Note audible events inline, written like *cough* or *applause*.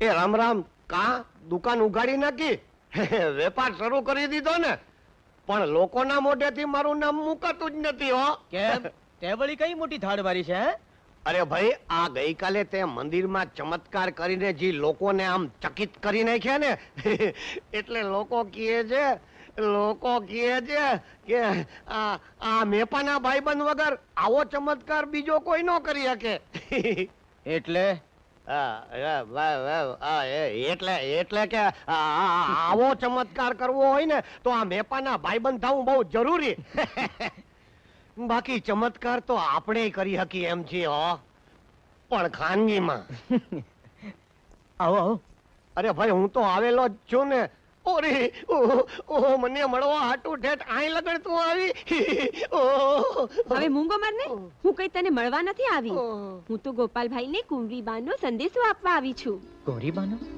એ રામ રામ કા? દુકાન ઉગાડી નાખી? વેપાર શરૂ કરી દીધો ને. પણ લોકોના મોઢેથી મારું નામ મુકાતું જ નથી હો. કેમ? તે વળી કઈ મોટી થાળ મારી છે અરે ભાઈ આ ગઈકાલે તે મંદિરમાં ચમત્કાર કરીને જે લોકોને આમ ચકિત કરી નાખ્યા ને એટલે લોકો કહે છે લોકો કહે છે કે આ આ મેપાના ભાઈબંધ વગર આવો ચમત્કાર બીજો કોઈ ન કરી શકે. એટલે? એટલે એટલે કે આવો ચમત્કાર કરવો હોય ને તો આ મેપાના ભાઈબંધ થવું બહુ જરૂરી. *laughs* બાકી ચમત્કાર તો આપણે કરી શકીએ એમ છીએ હો. પણ ખાનગીમાં. *laughs* આવો આવો. અરે ભાઈ હું તો આવેલો જ છું ને ઓરે ઓહો, ઓ મને મળવા હાટું ઠેઠ આઈ લગણ તું આવી? ઓ. હવે મૂંગો મરને? હું કઈ તને મળવા નથી આવી. હું તો ગોપાલભાઈને કુંવરીબાનો સંદેશો આપવા આવી છું. ગોરીબાનો?